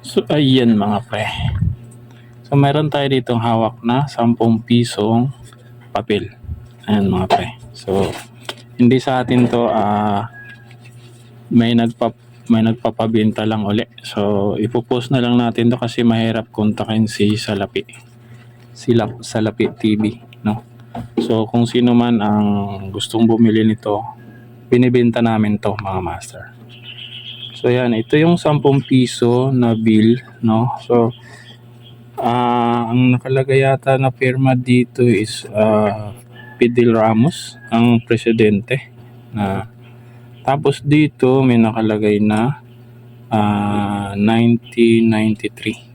So, ayan mga pre. So, meron tayo ditong hawak na 10 pisong papel. Ayan mga pre. So, hindi sa atin to ah may nagpa may nagpapabenta lang uli. So, ipopost na lang natin to kasi mahirap kontakin si Salapi. Sila Salapi TV, no? So, kung sino man ang gustong bumili nito, binibenta namin to mga master. So yan, ito yung 10 piso na bill, no? So ah ang nakalagay yata na firma dito is ah Fidel Ramos, ang presidente na tapos dito may nakalagay na ah 1993.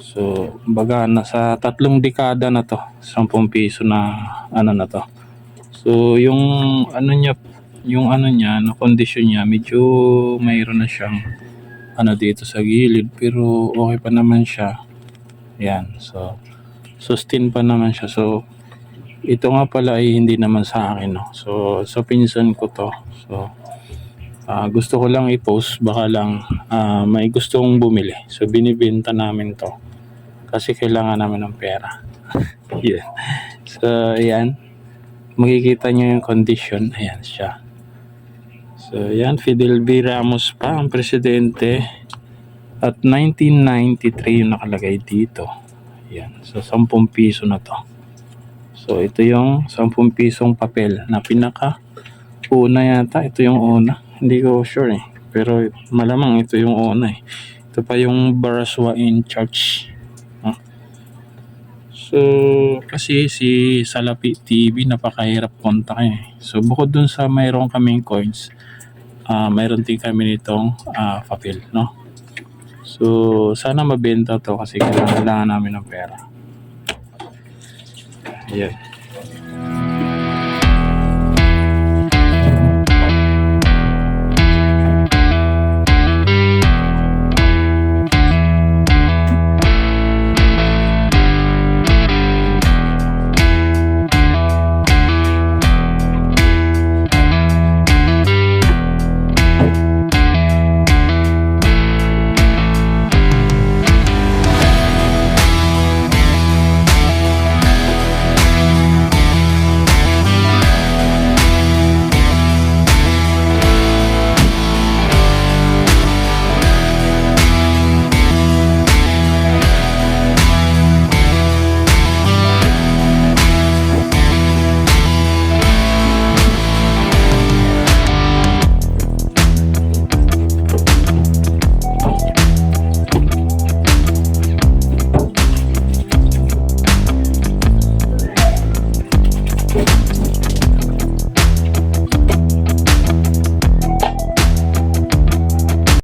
So, baga nasa tatlong dekada na to, 10 piso na ano na to. So, yung ano niya yung ano niya, na condition niya, medyo mayroon na siyang ano dito sa gilid pero okay pa naman siya. Yan. So sustain pa naman siya. So ito nga pala ay hindi naman sa akin, no. So sa pinsan ko to. So ah, gusto ko lang i-post baka lang ah, may gustong bumili. So binibenta namin to kasi kailangan namin ng pera. yeah. So ayan. Makikita niyo yung condition. Ayan siya. So, yan, Fidel B. Ramos pa ang presidente. At 1993 yung nakalagay dito. Yan. So, 10 piso na to. So, ito yung 10 pisong papel na pinaka una yata. Ito yung una. Hindi ko sure eh. Pero malamang ito yung una eh. Ito pa yung Baraswa in Church. Ah. So, kasi si Salapi TV napakahirap kontakin eh. So, bukod dun sa mayroon kaming coins, ah mayroon din kami nitong ah, papel, no? So, sana mabenta to kasi kailangan namin ng pera. Ayan.